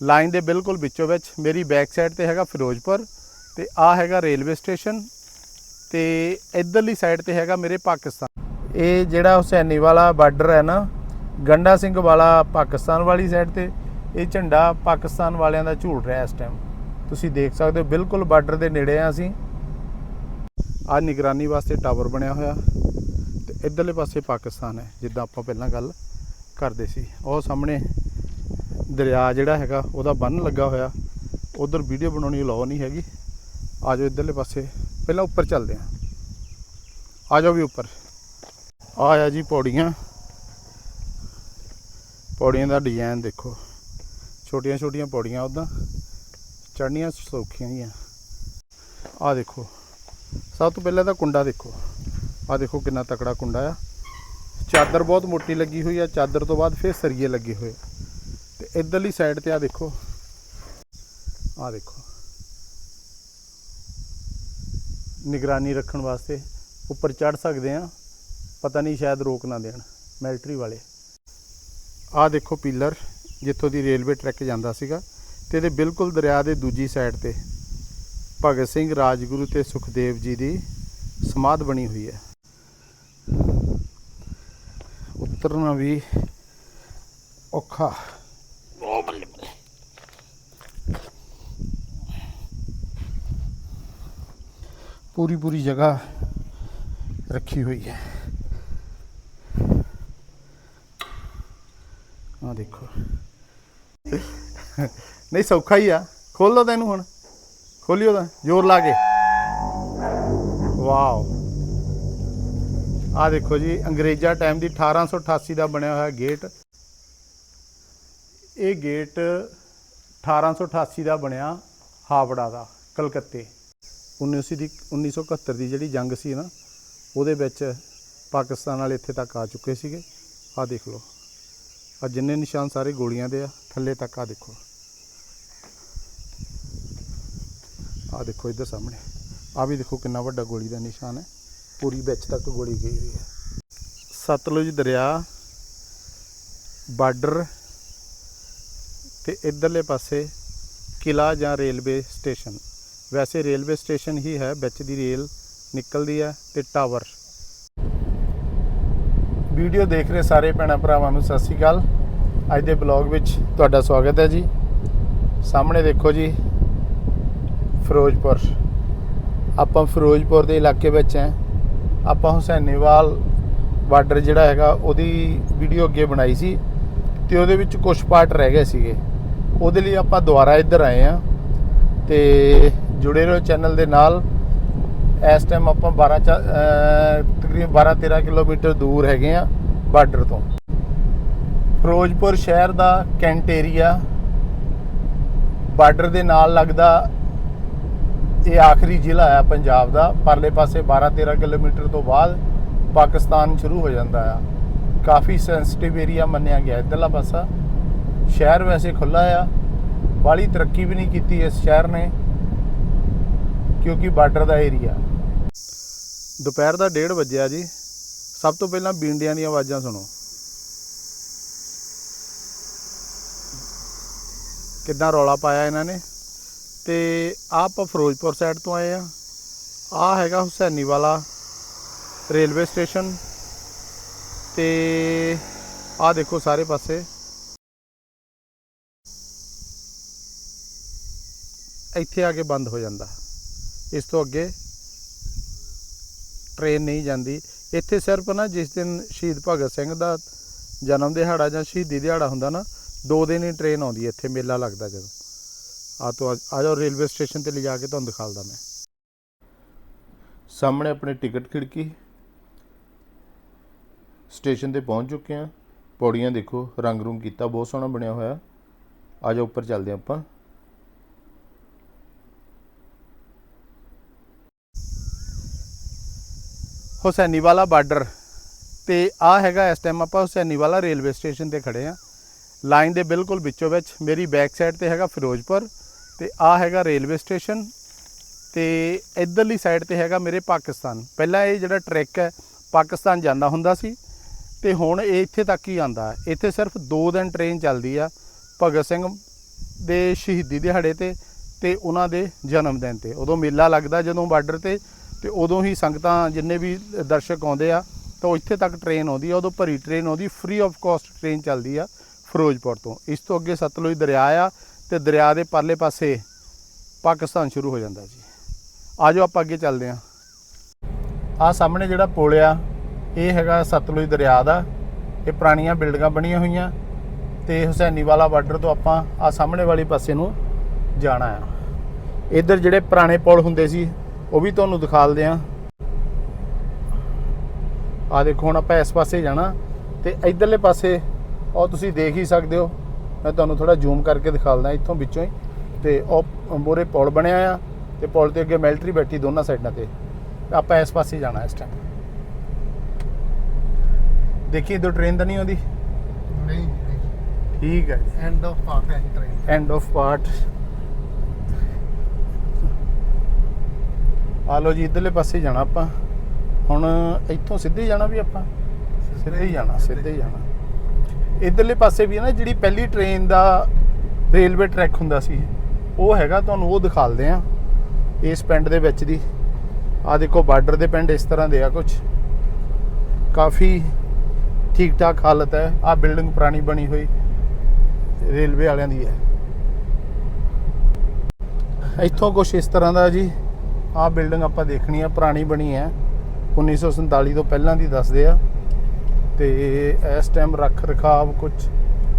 Line ਦੇ ਬਿਲਕੁਲ ਵਿੱਚੋਂ ਵਿੱਚ, ਮੇਰੀ ਬੈਕ ਸਾਈਡ ਤੇ ਹੈਗਾ ਫਿਰੋਜ਼ਪੁਰ ਤੇ ਆ ਹੈਗਾ ਰੇਲਵੇ ਸਟੇਸ਼ਨ ਤੇ ਇਧਰਲੀ ਸਾਈਡ ਤੇ ਹੈਗਾ ਮੇਰੇ ਪਾਕਿਸਤਾਨ। ਇਹ ਜਿਹੜਾ ਹੁਸੈਨੀ ਵਾਲਾ ਬਾਰਡਰ ਹੈ ਨਾ, ਗੰਡਾ ਸਿੰਘ ਵਾਲਾ ਪਾਕਿਸਤਾਨ ਵਾਲੀ ਸਾਈਡ ਤੇ, ਇਹ ਝੰਡਾ ਪਾਕਿਸਤਾਨ ਵਾਲਿਆਂ ਦਾ ਝੂਲ ਰਿਹਾ ਇਸ ਟਾਈਮ ਤੁਸੀਂ ਦੇਖ ਸਕਦੇ ਹੋ, ਬਿਲਕੁਲ ਬਾਰਡਰ ਦੇ ਨੇੜੇ ਆ ਅਸੀਂ। ਆ ਨਿਗਰਾਨੀ ਵਾਸਤੇ ਟਾਵਰ ਬਣਿਆ ਹੋਇਆ ਤੇ ਇਧਰਲੇ ਪਾਸੇ ਪਾਕਿਸਤਾਨ ਹੈ, ਜਿੱਦਾਂ ਆਪਾਂ ਪਹਿਲਾਂ ਗੱਲ ਕਰਦੇ ਸੀ। ਉਹ ਸਾਹਮਣੇ ਦਰਿਆ ਜਿਹੜਾ ਹੈਗਾ, ਉਹਦਾ ਬੰਨ ਲੱਗਾ ਹੋਇਆ। ਉਧਰ ਵੀਡੀਓ ਬਣਾਉਣੀ ਅਲਾਉ ਨਹੀਂ ਹੈਗੀ। ਆ ਜਾਓ ਇਧਰਲੇ ਪਾਸੇ। ਪਹਿਲਾਂ ਉੱਪਰ ਚੱਲਦੇ ਹਾਂ। ਆ ਜਾਓ ਵੀ ਉੱਪਰ। ਆ ਆ ਜੀ ਪੌੜੀਆਂ। ਪੌੜੀਆਂ ਦਾ ਡਿਜ਼ਾਈਨ ਦੇਖੋ। ਛੋਟੀਆਂ ਛੋਟੀਆਂ ਪੌੜੀਆਂ ਉਦਾਂ। ਚੜਨੀਆਂ ਸੌਖੀਆਂ ਹੀ ਆ ਆ ਦੇਖੋ। ਸਭ ਤੋਂ ਪਹਿਲਾਂ ਤਾਂ ਕੁੰਡਾ ਦੇਖੋ। ਆ ਦੇਖੋ ਕਿੰਨਾ ਤਕੜਾ ਕੁੰਡਾ ਆ। ਚਾਦਰ ਬਹੁਤ ਮੋਟੀ ਲੱਗੀ ਹੋਈ ਆ। ਚਾਦਰ ਤੋਂ ਬਾਅਦ ਫਿਰ ਸਰੀਏ ਲੱਗੇ ਹੋਏ ਤੇ ਇਧਰਲੀ ਸਾਈਡ ਤੇ ਆ ਦੇਖੋ। ਆ ਦੇਖੋ। ਨਿਗਰਾਨੀ ਰੱਖਣ ਵਾਸਤੇ ਉੱਪਰ ਚੜ ਸਕਦੇ ਆ ਪਤਾ ਨਹੀਂ ਸ਼ਾਇਦ ਰੋਕ ਨਾ ਦੇਣ ਮਿਲਟਰੀ ਵਾਲੇ। ਆ ਦੇਖੋ ਪੀਲਰ, ਜਿੱਥੋਂ ਦੀ ਰੇਲਵੇ ਟਰੈਕ ਜਾਂਦਾ ਸੀਗਾ ਤੇ ਇਹਦੇ ਬਿਲਕੁਲ ਦਰਿਆ ਦੇ ਦੂਜੀ ਸਾਈਡ ਤੇ ਭਗਤ ਸਿੰਘ ਰਾਜਗੁਰੂ ਤੇ ਸੁਖਦੇਵ ਜੀ ਦੀ ਸਮਾਧ ਬਣੀ ਹੋਈ ਹੈ। ਉਤਰਨਾ ਵੀ ਔਖਾ। ਪੂਰੀ ਪੂਰੀ ਜਗ੍ਹਾ ਰੱਖੀ ਹੋਈ ਹੈ। ਆ ਦੇਖੋ। ਨਹੀਂ, ਸੌਖਾ ਹੀ ਆ। ਖੋਲ ਲਓ ਤੈਨੂੰ ਹੁਣ। ਖੋਲਿਓ ਤਾਂ, ਜ਼ੋਰ ਲਾ ਕੇ। ਵਾਓ। ਆ ਦੇਖੋ ਜੀ, ਅੰਗਰੇਜ਼ਾਂ ਟਾਈਮ ਦੀ 1888 ਦਾ ਬਣਿਆ ਹੋਇਆ ਗੇਟ ਇਹ ਗੇਟ 1888 ਦਾ ਬਣਿਆ ਹਾਵੜਾ ਦਾ, ਕਲਕੱਤੇ। 19 ਦੀ 1971 ਦੀ ਜਿਹੜੀ ਜੰਗ ਸੀ ਨਾ, ਉਹਦੇ ਵਿੱਚ ਪਾਕਿਸਤਾਨ ਵਾਲੇ ਇੱਥੇ ਤੱਕ ਆ ਚੁੱਕੇ ਸੀਗੇ। ਆ ਦੇਖ ਲਓ। ਆ ਜਿੰਨੇ ਨਿਸ਼ਾਨ ਸਾਰੇ ਗੋਲੀਆਂ ਦੇ ਆ, ਥੱਲੇ ਤੱਕ ਆ ਦੇਖੋ। ਆ ਦੇਖੋ ਇੱਧਰ ਸਾਹਮਣੇ। ਆ ਵੀ ਦੇਖੋ ਕਿੰਨਾ ਵੱਡਾ ਗੋਲੀ ਦਾ ਨਿਸ਼ਾਨ ਹੈ। ਪੂਰੀ ਵਿੱਚ ਤੱਕ ਗੋਲੀ ਗਈ ਹੋਈ ਹੈ। ਸਤਲੁਜ ਦਰਿਆ, ਬਾਰਡਰ ਤੇ ਇਧਰਲੇ ਪਾਸੇ ਕਿਲਾ ਜਾਂ ਰੇਲਵੇ ਸਟੇਸ਼ਨ। ਵੈਸੇ ਰੇਲਵੇ ਸਟੇਸ਼ਨ ਹੀ ਹੈ, ਵਿੱਚ ਦੀ ਰੇਲ ਨਿਕਲਦੀ ਹੈ ਤੇ ਟਾਵਰ। ਵੀਡੀਓ ਦੇਖ ਰਹੇ ਸਾਰੇ ਭੈਣਾਂ ਭਰਾਵਾਂ ਨੂੰ ਸਤਿ ਸ਼੍ਰੀ ਅਕਾਲ। ਅੱਜ ਦੇ ਬਲੌਗ ਵਿੱਚ ਤੁਹਾਡਾ ਸਵਾਗਤ ਹੈ ਜੀ। ਸਾਹਮਣੇ ਦੇਖੋ ਜੀ, ਫਿਰੋਜ਼ਪੁਰ। ਆਪਾਂ ਫਿਰੋਜ਼ਪੁਰ ਦੇ ਇਲਾਕੇ ਵਿੱਚ ਹੈ। ਆਪਾਂ ਹੁਸੈਨੀਵਾਲ ਬਾਰਡਰ ਜਿਹੜਾ ਹੈਗਾ, ਉਹਦੀ ਵੀਡੀਓ ਅੱਗੇ ਬਣਾਈ ਸੀ ਤੇ ਉਹਦੇ ਵਿੱਚ ਕੁਝ ਪਾਰਟ ਰਹਿ ਗਏ ਸੀਗੇ। ਉਹਦੇ ਲਈ ਆਪਾਂ ਦੁਬਾਰਾ ਇੱਧਰ ਆਏ ਆ ਤੇ ਜੁੜੇ ਰਹੋ ਚੈਨਲ ਦੇ ਨਾਲ। ਇਸ ਟਾਈਮ ਆਪਾਂ 12 ਚ- ਅਹ ਤਕਰੀਬਨ 12 13 ਕਿਲੋਮੀਟਰ ਦੂਰ ਹੈਗੇ ਆ ਬਾਰਡਰ ਤੋਂ। ਫਿਰੋਜ਼ਪੁਰ ਸ਼ਹਿਰ ਦਾ ਕੈਂਟ ਏਰੀਆ ਬਾਰਡਰ ਦੇ ਨਾਲ ਲੱਗਦਾ ਇਹ ਆਖਰੀ ਜ਼ਿਲ੍ਹਾ ਹੈ ਪੰਜਾਬ ਦਾ। ਪਰਲੇ ਪਾਸੇ 12 13 ਕਿਲੋਮੀਟਰ ਤੋਂ ਬਾਅਦ ਪਾਕਿਸਤਾਨ ਸ਼ੁਰੂ ਹੋ ਜਾਂਦਾ ਆ। ਕਾਫੀ ਸੈਂਸਿਟਿਵ ਏਰੀਆ ਮੰਨਿਆ ਗਿਆ ਇਧਰਲਾ ਪਾਸਾ। ਸ਼ਹਿਰ ਵੈਸੇ ਖੁੱਲਾ ਆ। ਬਾਲੀ ਤਰੱਕੀ ਵੀ ਨਹੀਂ ਕੀਤੀ ਇਸ ਸ਼ਹਿਰ ਨੇ। ਕਿਉਂਕਿ ਬਾਰਡਰ ਦਾ ਏਰੀਆ। ਦੁਪਹਿਰ ਦਾ 1:30 ਵਜਿਆ ਜੀ। ਸਭ ਤੋਂ ਪਹਿਲਾਂ ਬੀਂਡਿਆਂ ਦੀਆਂ ਆਵਾਜ਼ਾਂ ਸੁਣੋ। ਕਿੱਦਾਂ ਰੌਲਾ ਪਾਇਆ ਇਹਨਾਂ ਨੇ? ਤੇ ਆਹ ਆਪਾਂ ਫਿਰੋਜ਼ਪੁਰ ਸਾਈਡ ਤੋਂ ਆਏ ਆ ਆ ਹੈਗਾ ਹੁਸੈਨੀ ਵਾਲਾ ਰੇਲਵੇ ਸਟੇਸ਼ਨ। ਤੇ ਆਹ ਦੇਖੋ ਸਾਰੇ ਪਾਸੇ। ਇੱਥੇ ਆ ਕੇ ਬੰਦ ਹੋ ਜਾਂਦਾ। ਇਸ ਤੋਂ ਅੱਗੇ ਟ੍ਰੇਨ ਨਹੀਂ ਜਾਂਦੀ। ਇੱਥੇ ਸਿਰਫ ਨਾ ਜਿਸ ਦਿਨ ਸ਼ਹੀਦ ਭਗਤ ਸਿੰਘ ਦਾ ਜਨਮ ਦਿਹਾੜਾ ਜਾਂ ਸ਼ਹੀਦੀ ਦਿਹਾੜਾ ਹੁੰਦਾ ਨਾ, ਦੋ ਦਿਨ ਹੀ ਟ੍ਰੇਨ ਆਉਂਦੀ ਇੱਥੇ, ਮੇਲਾ ਲੱਗਦਾ ਜਦੋਂ। ਆ ਤੋਂ ਆ ਜਾਓ ਰੇਲਵੇ ਸਟੇਸ਼ਨ ਤੇ ਲਿਜਾ ਕੇ ਤੁਹਾਨੂੰ ਦਿਖਾਲਦਾ ਮੈਂ। ਸਾਹਮਣੇ ਆਪਣੇ ਟਿਕਟ ਖਿੜਕੀ। ਸਟੇਸ਼ਨ ਤੇ ਪਹੁੰਚ ਚੁੱਕੇ ਆ ਪੌੜੀਆਂ ਦੇਖੋ ਰੰਗ ਰੂੰਗ ਕੀਤਾ, ਬਹੁਤ ਸੋਹਣਾ ਬਣਿਆ ਹੋਇਆ। ਆ ਜਾਓ, ਉੱਪਰ ਚੱਲਦੇ ਹਾਂ ਆਪਾਂ। ਹੁਸੈਨੀਵਾਲਾ ਬਾਰਡਰ ਤੇ ਆ ਹੈਗਾ ਇਸ ਟਾਈਮ ਆਪਾਂ ਹੁਸੈਨੀਵਾਲਾ ਰੇਲਵੇ ਸਟੇਸ਼ਨ ਤੇ ਖੜੇ ਆ ਲਾਈਨ ਦੇ ਬਿਲਕੁਲ ਵਿੱਚੋਂ ਵਿੱਚ ਮੇਰੀ ਬੈਕ ਸਾਈਡ ਤੇ ਹੈਗਾ ਫਿਰੋਜ਼ਪੁਰ ਤੇ ਆ ਹੈਗਾ ਰੇਲਵੇ ਸਟੇਸ਼ਨ ਤੇ ਇਧਰਲੀ ਸਾਈਡ ਤੇ ਹੈਗਾ ਮੇਰੇ ਪਾਕਿਸਤਾਨ। ਪਹਿਲਾਂ ਇਹ ਜਿਹੜਾ ਟਰੈਕ ਹੈ, ਪਾਕਿਸਤਾਨ ਜਾਂਦਾ ਹੁੰਦਾ ਸੀ ਤੇ ਹੁਣ ਇਹ ਇੱਥੇ ਤੱਕ ਹੀ ਆਂਦਾ ਇੱਥੇ ਸਿਰਫ 2 ਦਿਨ ਟ੍ਰੇਨ ਚੱਲਦੀ ਆ ਭਗਤ ਸਿੰਘ ਦੇ ਸ਼ਹੀਦੀ ਦਿਹਾੜੇ ਤੇ ਤੇ ਉਹਨਾਂ ਦੇ ਜਨਮ ਦਿਨ ਤੇ। ਉਦੋਂ ਮੇਲਾ ਲੱਗਦਾ ਜਦੋਂ ਬਾਰਡਰ ਤੇ ਤੇ ਉਦੋਂ ਹੀ ਸੰਗਤਾਂ ਜਿੰਨੇ ਵੀ ਦਰਸ਼ਕ ਆਉਂਦੇ ਆ, ਤਾਂ ਉਹ ਇੱਥੇ ਤੱਕ ਟ੍ਰੇਨ ਆਉਂਦੀ ਆ, ਉਦੋਂ ਭਰੀ ਟ੍ਰੇਨ ਆਉਂਦੀ ਫ੍ਰੀ ਆਫ ਕਾਸਟ ਟ੍ਰੇਨ ਚੱਲਦੀ ਆ ਫਿਰੋਜ਼ਪੁਰ ਤੋਂ। ਇਸ ਤੋਂ ਅੱਗੇ ਸਤਲੁਜ ਦਰਿਆ ਆ ਤੇ ਦਰਿਆ ਦੇ ਪਰਲੇ ਪਾਸੇ ਪਾਕਿਸਤਾਨ ਸ਼ੁਰੂ ਹੋ ਜਾਂਦਾ ਜੀ। ਆਜੋ ਆਪਾਂ ਅੱਗੇ ਚੱਲਦੇ ਹਾਂ ਆ ਸਾਹਮਣੇ ਜਿਹੜਾ ਪੁਲ ਆ, ਇਹ ਹੈਗਾ ਸਤਲੁਜ ਦਰਿਆ ਦਾ। ਇਹ ਪੁਰਾਣੀਆਂ ਬਿਲਡਿੰਗਾਂ ਬਣੀਆਂ ਹੋਈਆਂ ਤੇ ਹੁਸੈਨੀਵਾਲਾ ਬਾਰਡਰ ਤੋਂ ਆਪਾਂ ਆ ਸਾਹਮਣੇ ਵਾਲੇ ਪਾਸੇ ਨੂੰ ਜਾਣਾ ਆ। ਇੱਧਰ ਜਿਹੜੇ ਪੁਰਾਣੇ ਪੁਲ ਹੁੰਦੇ ਸੀ ਉਹ ਵੀ ਤੁਹਾਨੂੰ ਦਿਖਾਲਦੇ ਆ ਆ ਦੇਖੋ ਹੁਣ ਆਪਾਂ ਇਸ ਪਾਸੇ ਜਾਣਾ ਤੇ ਇਧਰਲੇ ਪਾਸੇ ਉਹ ਤੁਸੀਂ ਦੇਖ ਹੀ ਸਕਦੇ ਹੋ। ਮੈਂ ਤੁਹਾਨੂੰ ਥੋੜਾ ਜ਼ੂਮ ਕਰਕੇ ਦਿਖਾਲਦਾ ਇੱਥੋਂ ਵਿੱਚੋਂ ਹੀ। ਤੇ ਉਹ ਮੋਰੇ ਪੁਲ ਬਣਿਆ ਆ ਤੇ ਪੁਲ ਤੇ ਅੱਗੇ ਮਿਲਟਰੀ ਬੈਠੀ ਦੋਨਾਂ ਸਾਈਡਾਂ ਤੇ। ਆਪਾਂ ਇਸ ਪਾਸੇ ਜਾਣਾ ਇਸ ਟਾਈਮ ਦੇਖੀ ਇਧਰ ਟ੍ਰੇਨ ਤਾਂ ਨਹੀਂ ਆਉਂਦੀ? ਨਹੀਂ ਠੀਕ ਹੈ end of part entry end of part ਆ ਲੋ ਜੀ, ਇਧਰਲੇ ਪਾਸੇ ਜਾਣਾ ਆਪਾਂ। ਹੁਣ ਇੱਥੋਂ ਸਿੱਧੇ ਜਾਣਾ ਵੀ ਆਪਾਂ? ਸਿੱਧੇ ਹੀ ਜਾਣਾ, ਸਿੱਧੇ ਹੀ ਜਾਣਾ। ਇਧਰਲੇ ਪਾਸੇ ਵੀ ਹੈ ਨਾ, ਜਿਹੜੀ ਪਹਿਲੀ ਟ੍ਰੇਨ ਦਾ ਰੇਲਵੇ ਟਰੈਕ ਹੁੰਦਾ ਸੀ, ਉਹ ਹੈਗਾ, ਤੁਹਾਨੂੰ ਉਹ ਦਿਖਾਲਦੇ ਆ ਇਸ ਪਿੰਡ ਦੇ ਵਿੱਚ ਦੀ। ਆ ਦੇਖੋ ਬਾਰਡਰ ਦੇ ਪਿੰਡ ਇਸ ਤਰ੍ਹਾਂ ਦੇ ਆ ਕੁਝ ਕਾਫੀ ਠੀਕ ਠਾਕ ਹਾਲਤ ਹੈ। ਆ ਬਿਲਡਿੰਗ ਪੁਰਾਣੀ ਬਣੀ ਹੋਈ ਰੇਲਵੇ ਵਾਲਿਆਂ ਦੀ ਹੈ। ਇੱਥੋਂ ਕੁਝ ਇਸ ਤਰ੍ਹਾਂ ਦਾ ਜੀ। ਆਹ ਬਿਲਡਿੰਗ ਆਪਾਂ ਦੇਖਣੀ ਆ ਪੁਰਾਣੀ ਬਣੀ ਹੈ। 1947 ਤੋਂ ਪਹਿਲਾਂ ਦੀ ਦੱਸਦੇ ਆ। ਤੇ ਇਸ ਟਾਈਮ ਰੱਖ ਰਖਾਵ ਕੁਝ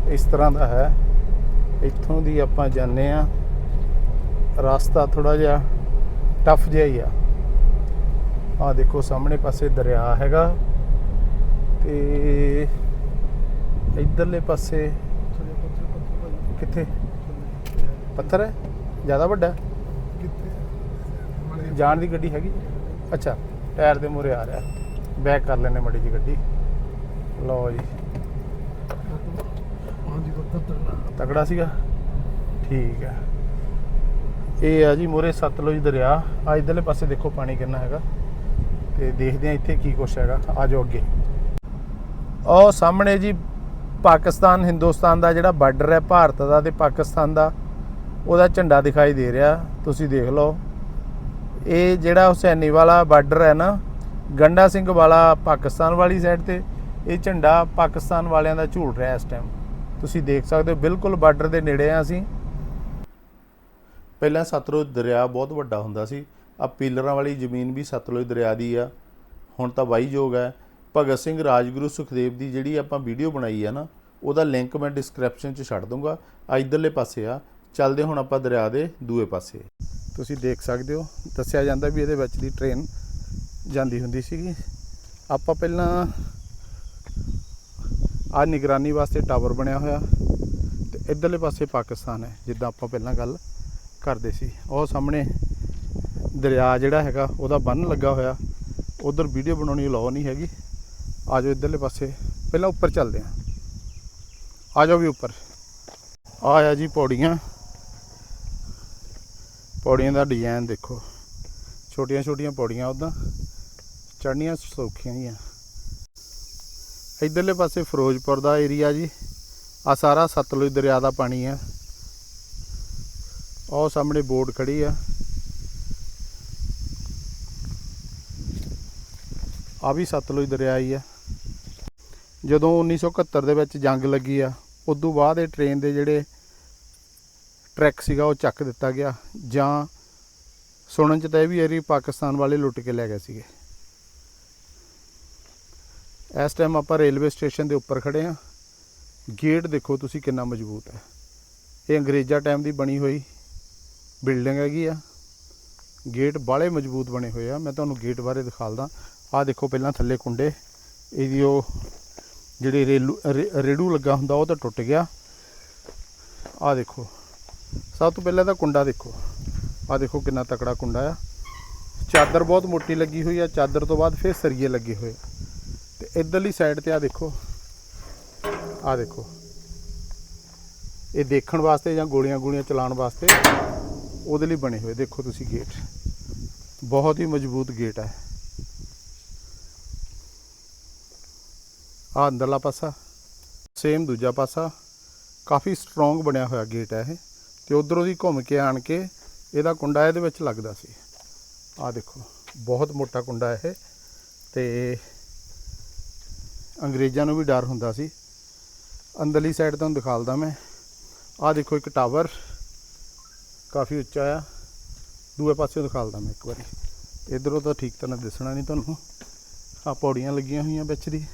ਇਸ ਤਰ੍ਹਾਂ ਦਾ ਹੈ। ਇੱਥੋਂ ਦੀ ਆਪਾਂ ਜਾਂਦੇ ਆ। ਰਸਤਾ ਥੋੜਾ ਜਿਹਾ ਟਫ ਜਿਹਾ ਹੀ ਆ। ਆ ਦੇਖੋ ਸਾਹਮਣੇ ਪਾਸੇ ਦਰਿਆ ਹੈਗਾ। ਤੇ ਇਧਰਲੇ ਪਾਸੇ ਕਿੱਥੇ? ਪੱਥਰ ਹੈ? ਜ਼ਿਆਦਾ ਵੱਡਾ? ਹੈ? ਜਾਣ ਦੀ ਗੱਡੀ ਹੈਗੀ ਅੱਛਾ। ਟਾਇਰ ਦੇ ਮੂਹਰੇ ਆ ਰਿਹਾ। ਬੈਕ ਕਰ ਲੈਣੇ ਮੜੀ ਜੀ ਗੱਡੀ। ਲਓ ਜੀ। ਤਕੜਾ। ਸੀਗਾ। ਠੀਕ ਹੈ। ਇਹ ਆ ਜੀ ਮੂਹਰੇ ਸਤਲੁਜ ਦਰਿਆ। ਆ ਇਧਰਲੇ ਪਾਸੇ ਦੇਖੋ ਪਾਣੀ ਕਿੰਨਾ ਹੈਗਾ। ਤੇ ਦੇਖਦੇ ਆ ਇੱਥੇ ਕੀ ਕੁਛ ਹੈਗਾ। ਆ ਜਾਓ ਅੱਗੇ। ਉਹ ਸਾਹਮਣੇ ਜੀ ਪਾਕਿਸਤਾਨ ਹਿੰਦੁਸਤਾਨ ਦਾ ਜਿਹੜਾ ਬਾਰਡਰ ਹੈ ਭਾਰਤ ਦਾ ਤੇ ਪਾਕਿਸਤਾਨ ਦਾ। ਉਹਦਾ ਝੰਡਾ ਦਿਖਾਈ ਦੇ ਰਿਹਾ। ਤੁਸੀਂ ਦੇਖ ਲਓ। ਇਹ ਜਿਹੜਾ ਹੁਸੈਨੀ ਵਾਲਾ ਬਾਰਡਰ ਹੈ ਨਾ, ਗੰਡਾ ਸਿੰਘ ਵਾਲਾ ਪਾਕਿਸਤਾਨ ਵਾਲੀ ਸਾਈਡ ਤੇ, ਇਹ ਝੰਡਾ ਪਾਕਿਸਤਾਨ ਵਾਲਿਆਂ ਦਾ ਝੂਲ ਰਿਹਾ ਇਸ ਟਾਈਮ ਤੁਸੀਂ ਦੇਖ ਸਕਦੇ ਹੋ, ਬਿਲਕੁਲ ਬਾਰਡਰ ਦੇ ਨੇੜੇ ਆ ਅਸੀਂ। ਪਹਿਲਾਂ ਸਤਲੁਜ ਦਰਿਆ ਬਹੁਤ ਵੱਡਾ ਹੁੰਦਾ ਸੀ ਆ ਪੀਲਰਾਂ ਵਾਲੀ ਜ਼ਮੀਨ ਵੀ ਸਤਲੁਜ ਦਰਿਆ ਦੀ ਆ। ਹੁਣ ਤਾਂ ਵਾਹੀਯੋਗ ਹੈ। ਭਗਤ ਸਿੰਘ ਰਾਜਗੁਰੂ ਸੁਖਦੇਵ ਦੀ ਜਿਹੜੀ ਆਪਾਂ ਵੀਡੀਓ ਬਣਾਈ ਆ ਨਾ, ਉਹਦਾ ਲਿੰਕ ਮੈਂ ਡਿਸਕ੍ਰਿਪਸ਼ਨ 'ਚ ਛੱਡ ਦੂੰਗਾ। ਆ ਇਧਰਲੇ ਪਾਸੇ ਆ। ਚੱਲਦੇ ਹੁਣ ਆਪਾਂ ਦਰਿਆ ਦੇ ਦੂਏ ਪਾਸੇ। ਤੁਸੀਂ ਦੇਖ ਸਕਦੇ ਹੋ, ਦੱਸਿਆ ਜਾਂਦਾ ਵੀ ਇਹਦੇ ਵਿੱਚ ਦੀ ਟ੍ਰੇਨ ਜਾਂਦੀ ਹੁੰਦੀ ਸੀਗੀ। ਆਪਾਂ ਪਹਿਲਾਂ ਆ ਨਿਗਰਾਨੀ ਵਾਸਤੇ ਟਾਵਰ ਬਣਿਆ ਹੋਇਆ ਤੇ ਇਧਰਲੇ ਪਾਸੇ ਪਾਕਿਸਤਾਨ ਹੈ, ਜਿੱਦਾਂ ਆਪਾਂ ਪਹਿਲਾਂ ਗੱਲ ਕਰਦੇ ਸੀ। ਉਹ ਸਾਹਮਣੇ ਦਰਿਆ ਜਿਹੜਾ ਹੈਗਾ, ਉਹਦਾ ਬੰਨ ਲੱਗਾ ਹੋਇਆ। ਉਧਰ ਵੀਡੀਓ ਬਣਾਉਣੀ ਅਲਾਉ ਨਹੀਂ ਹੈਗੀ। ਆ ਜਾਓ ਇਧਰਲੇ ਪਾਸੇ, ਪਹਿਲਾਂ ਉੱਪਰ ਚੱਲਦੇ ਹਾਂ। ਆ ਜਾਓ ਵੀ ਉੱਪਰ। ਆਇਆ ਜੀ ਪੌੜੀਆਂ। ਪੌੜੀਆਂ ਦਾ ਡਿਜ਼ਾਈਨ ਦੇਖੋ। ਛੋਟੀਆਂ ਛੋਟੀਆਂ ਪੌੜੀਆਂ ਉਦਾਂ ਚੜ੍ਹਨੀਆਂ ਸੌਖੀਆਂ ਹੀ ਆ। ਇਧਰਲੇ ਪਾਸੇ ਫਿਰੋਜ਼ਪੁਰ ਦਾ ਏਰੀਆ ਜੀ ਆ ਸਾਰਾ ਸਤਲੁਜ ਦਰਿਆ ਦਾ ਪਾਣੀ ਆ। ਉਹ ਸਾਹਮਣੇ ਬੋਟ ਖੜੀ ਆ। ਆ ਵੀ ਸਤਲੁਜ ਦਰਿਆ ਹੀ ਆ। ਜਦੋਂ 1971 ਦੇ ਵਿੱਚ ਜੰਗ ਲੱਗੀ ਆ, ਉਦੋਂ ਬਾਅਦ ਇਹ ਟ੍ਰੇਨ ਦੇ ਜਿਹੜੇ ਟਰੈਕ ਸੀਗਾ, ਉਹ ਚੱਕ ਦਿੱਤਾ ਗਿਆ ਜਾਂ ਸੁਣਨ ਚ ਤਾਂ ਇਹ ਵੀ ਹੈ ਵੀ ਪਾਕਿਸਤਾਨ ਵਾਲੇ ਲੁੱਟ ਕੇ ਲੈ ਗਏ ਸੀਗੇ। ਇਸ ਟਾਈਮ ਆਪਾਂ ਰੇਲਵੇ ਸਟੇਸ਼ਨ ਦੇ ਉੱਪਰ ਖੜੇ ਆ ਗੇਟ ਦੇਖੋ ਤੁਸੀਂ ਕਿੰਨਾ ਮਜ਼ਬੂਤ ਹੈ। ਇਹ ਅੰਗਰੇਜ਼ਾਂ ਟਾਈਮ ਦੀ ਬਣੀ ਹੋਈ ਬਿਲਡਿੰਗ ਹੈਗੀ ਆ। ਗੇਟ ਬਾਲੇ ਮਜ਼ਬੂਤ ਬਣੇ ਹੋਏ ਆ। ਮੈਂ ਤੁਹਾਨੂੰ ਗੇਟ ਬਾਰੇ ਦਿਖਾਲਦਾ। ਆਹ ਦੇਖੋ ਪਹਿਲਾਂ ਥੱਲੇ ਕੁੰਡੇ। ਇਹਦੀ ਉਹ ਜਿਹੜੀ ਰੇਲੂ ਰੇ- ਰੇੜੂ ਲੱਗਾ ਹੁੰਦਾ, ਉਹ ਤਾਂ ਟੁੱਟ ਗਿਆ। ਆਹ ਦੇਖੋ। ਸਭ ਤੋਂ ਪਹਿਲਾਂ ਤਾਂ ਕੁੰਡਾ ਦੇਖੋ। ਆਹ ਦੇਖੋ ਕਿੰਨਾ ਤਕੜਾ ਕੁੰਡਾ ਆ। ਚਾਦਰ ਬਹੁਤ ਮੋਟੀ ਲੱਗੀ ਹੋਈ ਆ। ਚਾਦਰ ਤੋਂ ਬਾਅਦ ਫਿਰ ਸਰੀਏ ਲੱਗੇ ਹੋਏ ਆ। ਤੇ ਇਧਰਲੀ ਸਾਈਡ ਤੇ ਆ ਦੇਖੋ। ਆ ਦੇਖੋ। ਇਹ ਦੇਖਣ ਵਾਸਤੇ ਜਾਂ ਗੋਲੀਆਂ ਗੋਲੀਆਂ ਚਲਾਉਣ ਵਾਸਤੇ ਉਹਦੇ ਲਈ ਬਣੇ ਹੋਏ। ਦੇਖੋ ਤੁਸੀਂ ਗੇਟ ਬਹੁਤ ਹੀ ਮਜ਼ਬੂਤ ਗੇਟ ਹੈ ਆ ਅੰਦਰਲਾ ਪਾਸਾ ਸੇਮ ਦੂਜਾ ਪਾਸਾ। ਕਾਫੀ ਸਟਰੋਂਗ ਬਣਿਆ ਹੋਇਆ ਗੇਟ ਹੈ ਇਹ। ਤੇ ਉਧਰੋਂ ਦੀ ਘੁੰਮ ਕੇ ਆਣ ਕੇ ਇਹਦਾ ਕੁੰਡਾ ਇਹਦੇ ਵਿੱਚ ਲੱਗਦਾ ਸੀ। ਆਹ ਦੇਖੋ, ਬਹੁਤ ਮੋਟਾ ਕੁੰਡਾ ਇਹ ਤੇ ਅੰਗਰੇਜ਼ਾਂ ਨੂੰ ਵੀ ਡਰ ਹੁੰਦਾ ਸੀ। ਅੰਦਰਲੀ ਸਾਈਡ ਤੁਹਾਨੂੰ ਦਿਖਾਲਦਾ ਮੈਂ। ਆਹ ਦੇਖੋ ਇੱਕ ਟਾਵਰ ਕਾਫੀ ਉੱਚਾ ਆ। ਦੂਏ ਪਾਸੇ ਦਿਖਾਲਦਾ ਮੈਂ ਇੱਕ ਵਾਰੀ। ਇਧਰੋਂ ਤਾਂ ਠੀਕ ਤਰ੍ਹਾਂ ਦਿਸਣਾ ਨਹੀਂ ਤੁਹਾਨੂੰ। ਆ ਪੌੜੀਆਂ ਲੱਗੀਆਂ ਹੋਈਆਂ ਵਿੱਚ ਦੀ।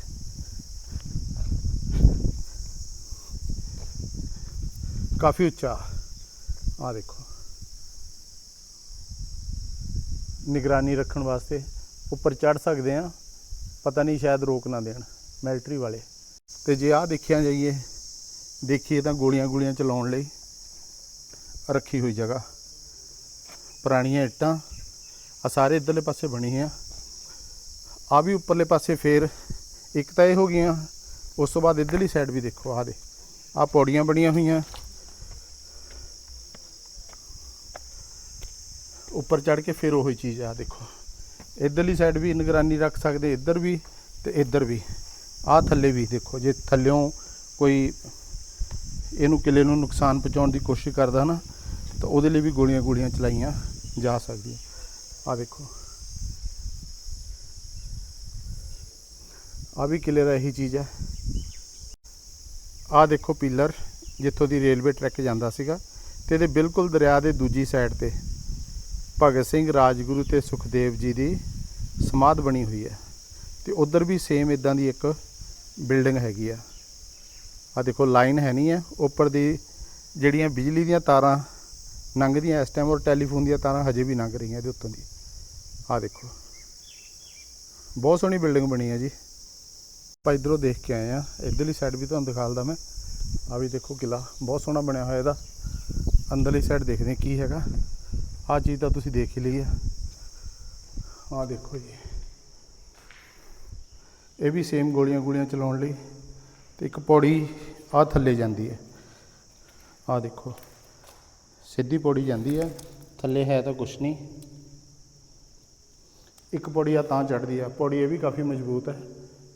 ਕਾਫੀ ਉੱਚਾ। ਆ ਦੇਖੋ। ਨਿਗਰਾਨੀ ਰੱਖਣ ਵਾਸਤੇ ਉੱਪਰ ਚੜ ਸਕਦੇ ਆ ਪਤਾ ਨਹੀਂ ਸ਼ਾਇਦ ਰੋਕ ਨਾ ਦੇਣ ਮਿਲਟਰੀ ਵਾਲੇ। ਤੇ ਜੇ ਆ ਦੇਖਿਆ ਜਾਈਏ, ਦੇਖੀਏ ਤਾਂ ਗੋਲੀਆਂ ਗੋਲੀਆਂ ਚਲਾਉਣ ਲਈ ਰੱਖੀ ਹੋਈ ਜਗ੍ਹਾ। ਪੁਰਾਣੀਆਂ ਇੱਟਾਂ ਆ ਸਾਰੇ ਇਧਰਲੇ ਪਾਸੇ ਬਣੀ ਆ ਆ ਵੀ ਉੱਪਰਲੇ ਪਾਸੇ ਫੇਰ ਇੱਕ ਤਾਂ ਇਹ ਹੋ ਗਈਆਂ, ਉਸ ਤੋਂ ਬਾਅਦ ਇਧਰਲੀ ਸਾਈਡ ਵੀ ਦੇਖੋ ਆ ਦੇ ਆ ਪੌੜੀਆਂ ਬਣੀਆਂ ਹੋਈਆਂ। ਉੱਪਰ ਚੜ ਕੇ ਫਿਰ ਉਹੀ ਚੀਜ਼ ਆ, ਦੇਖੋ। ਇਧਰਲੀ ਸਾਈਡ ਵੀ ਨਿਗਰਾਨੀ ਰੱਖ ਸਕਦੇ, ਇੱਧਰ ਵੀ ਤੇ ਇੱਧਰ ਵੀ। ਆ ਥੱਲੇ ਵੀ ਦੇਖੋ, ਜੇ ਥੱਲਿਓਂ ਕੋਈ ਇਹਨੂੰ ਕਿਲੇ ਨੂੰ ਨੁਕਸਾਨ ਪਹੁੰਚਾਉਣ ਦੀ ਕੋਸ਼ਿਸ਼ ਕਰਦਾ ਨਾ, ਤਾਂ ਉਹਦੇ ਲਈ ਵੀ ਗੋਲੀਆਂ ਗੋਲੀਆਂ ਚਲਾਈਆਂ ਜਾ ਸਕਦੀਆਂ। ਆ ਦੇਖੋ। ਆ ਵੀ ਕਿਲੇ ਦਾ ਇਹੀ ਚੀਜ਼ ਹੈ ਆ ਦੇਖੋ ਪਿਲਰ, ਜਿੱਥੋਂ ਦੀ ਰੇਲਵੇ ਟਰੈਕ ਜਾਂਦਾ ਸੀਗਾ ਤੇ ਇਹਦੇ ਬਿਲਕੁਲ ਦਰਿਆ ਦੇ ਦੂਜੀ ਸਾਈਡ ਤੇ। ਭਗਤ ਸਿੰਘ ਰਾਜਗੁਰੂ ਤੇ ਸੁਖਦੇਵ ਜੀ ਦੀ ਸਮਾਧ ਬਣੀ ਹੋਈ ਹੈ। ਤੇ ਉਧਰ ਵੀ ਸੇਮ ਇਦਾਂ ਦੀ ਇੱਕ ਬਿਲਡਿੰਗ ਹੈਗੀ ਆ। ਆ ਦੇਖੋ ਲਾਈਨ ਹੈ ਨਹੀਂ ਹੈ। ਉੱਪਰ ਦੀ ਜਿਹੜੀਆਂ ਬਿਜਲੀ ਦੀਆਂ ਤਾਰਾਂ ਲੰਘਦੀਆਂ, ਇਸ ਟਾਈਮ ਔਰ ਟੈਲੀਫੋਨ ਦੀਆਂ ਤਾਰਾਂ ਹਜੇ ਵੀ ਲੰਘ ਰਹੀਆਂ ਇਹਦੇ ਉੱਤੋਂ ਦੀ। ਆ ਦੇਖੋ। ਬਹੁਤ ਸੋਹਣੀ ਬਿਲਡਿੰਗ ਬਣੀ ਹੈ ਜੀ। ਆਪਾਂ ਇਧਰੋਂ ਦੇਖ ਕੇ ਆਏ ਆ ਇਧਰਲੀ ਸਾਈਡ ਵੀ ਤੁਹਾਨੂੰ ਦਿਖਾਲਦਾ ਮੈਂ। ਆ ਵੀ ਦੇਖੋ ਕਿਲਾ ਬਹੁਤ ਸੋਹਣਾ ਬਣਿਆ ਹੋਇਆ ਇਹਦਾ। ਅੰਦਰਲੀ ਸਾਈਡ ਦੇਖਦੇ ਹਾਂ ਕੀ ਹੈਗਾ। ਆ ਚੀਜ਼ ਤਾਂ ਤੁਸੀਂ ਦੇਖ ਹੀ ਲਈ ਆ। ਆ ਦੇਖੋ ਜੀ। ਇਹ ਵੀ ਸੇਮ ਗੋਲੀਆਂ ਗੋਲੀਆਂ ਚਲਾਉਣ ਲਈ ਤੇ ਇੱਕ ਪੌੜੀ ਆ ਥੱਲੇ ਜਾਂਦੀ ਹੈ। ਆ ਦੇਖੋ। ਸਿੱਧੀ ਪੌੜੀ ਜਾਂਦੀ ਹੈ। ਥੱਲੇ ਹੈ ਤਾਂ ਕੁਛ ਨਹੀਂ। ਇੱਕ ਪੌੜੀ ਆ ਤਾਂ ਚੜਦੀ ਆ। ਪੌੜੀ ਇਹ ਵੀ ਕਾਫੀ ਮਜ਼ਬੂਤ ਹੈ।